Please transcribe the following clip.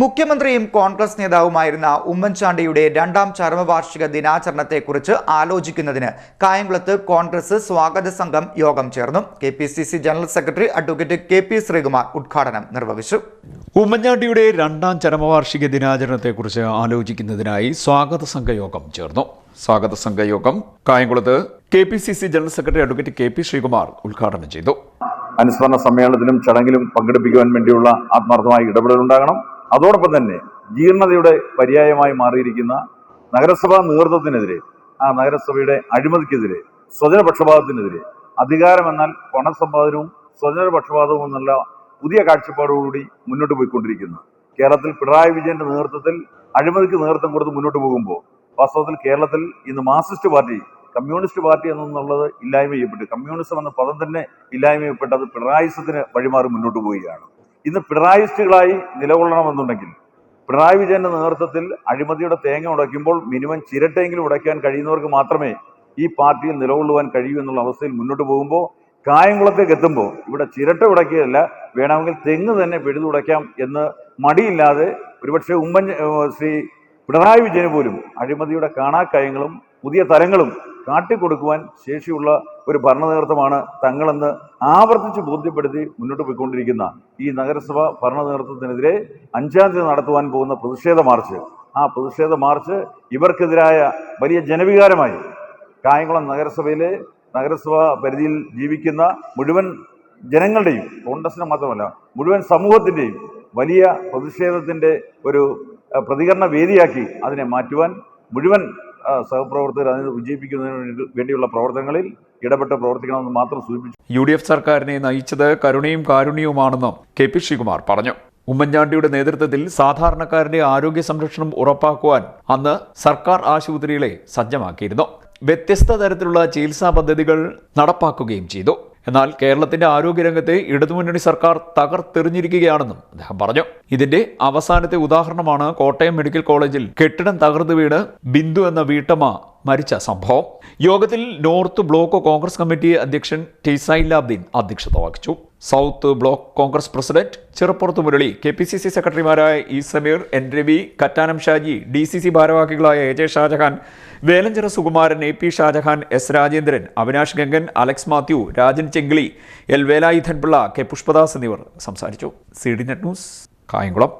മുഖ്യമന്ത്രിയും കോൺഗ്രസ് നേതാവുമായിരുന്ന ഉമ്മൻചാണ്ടിയുടെ രണ്ടാം ചരമവാർഷിക ദിനാചരണത്തെക്കുറിച്ച് ആലോചിക്കുന്നതിന് കായംകുളത്ത് കോൺഗ്രസ് സ്വാഗത സംഘം യോഗം ചേർന്നു. K P C C general secretary advocate K P Sreekumar ഉദ്ഘാടനം നിർവഹിച്ചു. ഉമ്മൻചാണ്ടിയുടെ രണ്ടാം ചരമവാർഷിക ദിനാചരണത്തെക്കുറിച്ച് ആലോചിക്കുന്നതിനായി സ്വാഗത സംഘ യോഗം ചേർന്നു. സ്വാഗത സംഘയോഗം കായംകുളത്ത് K P C C general secretary advocate K P Sreekumar ഉദ്ഘാടനം ചെയ്തു. അനുസ്മരണ സമ്മേളനത്തിലും ചടങ്ങിലും പങ്കെടുപ്പിക്കുവാൻ വേണ്ടിയുള്ള ആത്മാർത്ഥമായ ഇടപെടൽ ഉണ്ടാകണം അതോടൊപ്പം തന്നെ ജീർണതയുടെ പര്യായമായി മാറിയിരിക്കുന്ന നഗരസഭാ നേതൃത്വത്തിനെതിരെ ആ നഗരസഭയുടെ അഴിമതിക്കെതിരെ സ്വജനപക്ഷപാതത്തിനെതിരെ അധികാരം എന്നാൽ പണസമ്പാദനവും സ്വജനപക്ഷപാതവും എന്നുള്ള പുതിയ കാഴ്ചപ്പാടോടുകൂടി മുന്നോട്ട് പോയിക്കൊണ്ടിരിക്കുന്നു. കേരളത്തിൽ പിണറായി വിജയന്റെ നേതൃത്വത്തിൽ അഴിമതിക്ക് നേതൃത്വം കൊടുത്ത് മുന്നോട്ട് പോകുമ്പോൾ വാസ്തവത്തിൽ കേരളത്തിൽ ഇന്ന് മാർസിസ്റ്റ് പാർട്ടി കമ്മ്യൂണിസ്റ്റ് പാർട്ടി എന്നുള്ളത് ഇല്ലായ്മ ചെയ്യപ്പെട്ടു കമ്മ്യൂണിസം എന്ന പദം തന്നെ ഇല്ലായ്മ ചെയ്യപ്പെട്ടത് പിണറായിസത്തിന് വഴിമാറി മുന്നോട്ട് പോവുകയാണ്. ഇന്ന് പിണറായിസ്റ്റുകളായി നിലകൊള്ളണമെന്നുണ്ടെങ്കിൽ പിണറായി വിജയന്റെ നേതൃത്വത്തിൽ അഴിമതിയുടെ തേങ്ങ ഉടയ്ക്കുമ്പോൾ മിനിമം ചിരട്ടയെങ്കിലും ഉടയ്ക്കാൻ കഴിയുന്നവർക്ക് മാത്രമേ ഈ പാർട്ടിയിൽ നിലകൊള്ളുവാൻ കഴിയൂ എന്നുള്ള അവസ്ഥയിൽ മുന്നോട്ട് പോകുമ്പോൾ കായംകുളത്തേക്ക് എത്തുമ്പോൾ ഇവിടെ ചിരട്ട ഉടയ്ക്കുകയല്ല വേണമെങ്കിൽ തെങ്ങ് തന്നെ പിഴുതുടയ്ക്കാം എന്ന് മടിയില്ലാതെ ഒരുപക്ഷെ ഉമ്മൻ ശ്രീ പിണറായി വിജയന് പോലും അഴിമതിയുടെ കാണാക്കയങ്ങളും പുതിയ തരങ്ങളും കാട്ടിക്കൊടുക്കുവാൻ ശേഷിയുള്ള ഒരു ഭരണ നേതൃത്വമാണ് തങ്ങളെന്ന് ആവർത്തിച്ച് ബോധ്യപ്പെടുത്തി മുന്നോട്ട് പോയിക്കൊണ്ടിരിക്കുന്ന ഈ നഗരസഭ ഭരണ നേതൃത്വത്തിനെതിരെ അഞ്ചാം തീയതി നടത്തുവാൻ പോകുന്ന പ്രതിഷേധ മാർച്ച്. ആ പ്രതിഷേധ മാർച്ച് ഇവർക്കെതിരായ വലിയ ജനവികാരമായി കായംകുളം നഗരസഭയിലെ നഗരസഭാ പരിധിയിൽ ജീവിക്കുന്ന മുഴുവൻ ജനങ്ങളുടെയും കോൺഗ്രസിന് മാത്രമല്ല മുഴുവൻ സമൂഹത്തിന്റെയും വലിയ പ്രതിഷേധത്തിന്റെ ഒരു പ്രതികരണ വേദിയാക്കി അതിനെ മാറ്റുവാൻ മുഴുവൻ സഹപ്രവർത്തകർ അതിനെ വിജയിപ്പിക്കുന്നതിന് വേണ്ടിയുള്ള പ്രവർത്തനങ്ങളിൽ ഇടപെട്ട് പ്രവർത്തിക്കണമെന്ന് മാത്രം സൂചിപ്പിച്ചു. യു ഡി എഫ് സർക്കാരിനെ നയിച്ചത് കരുണയും കാരുണ്യവുമാണെന്നും കെ പി ശ്രീകുമാർ പറഞ്ഞു. ഉമ്മൻചാണ്ടിയുടെ നേതൃത്വത്തിൽ സാധാരണക്കാരന്റെ ആരോഗ്യ സംരക്ഷണം ഉറപ്പാക്കുവാൻ അന്ന് സർക്കാർ ആശുപത്രികളെ സജ്ജമാക്കിയിരുന്നു. വ്യത്യസ്ത തരത്തിലുള്ള ചികിത്സാ പദ്ധതികൾ നടപ്പാക്കുകയും ചെയ്തു. എന്നാൽ കേരളത്തിന്റെ ആരോഗ്യരംഗത്തെ ഇടതുമുന്നണി സർക്കാർ തകർത്തെറിഞ്ഞിരിക്കുകയാണെന്നും അദ്ദേഹം പറഞ്ഞു. ഇതിന്റെ അവസാനത്തെ ഉദാഹരണമാണ് കോട്ടയം മെഡിക്കൽ കോളേജിൽ കെട്ടിടം തകർന്നു വീണ് ബിന്ദു എന്ന വീട്ടമ്മ മരിച്ച സംഭവം. യോഗത്തിൽ നോർത്ത് ബ്ലോക്ക് കോൺഗ്രസ് കമ്മിറ്റി അധ്യക്ഷൻ ടീസൈലാബ്ദീൻ അധ്യക്ഷത വഹിച്ചു. South block Congress president Cheruppurath Murali K P C C സെക്രട്ടറിമാരായ E Sameer N Ravi Kattanam Shaji D C C ഭാരവാഹികളായ A J Shajahan Velanchira Sukumaran A P Shajahan S Rajendran Avinash Gangan Alex Mathew Rajan Chengili L Velayudhan Pillai K Pushpadas എന്നിവർ സംസാരിച്ചു. C D net news Kayamkulam.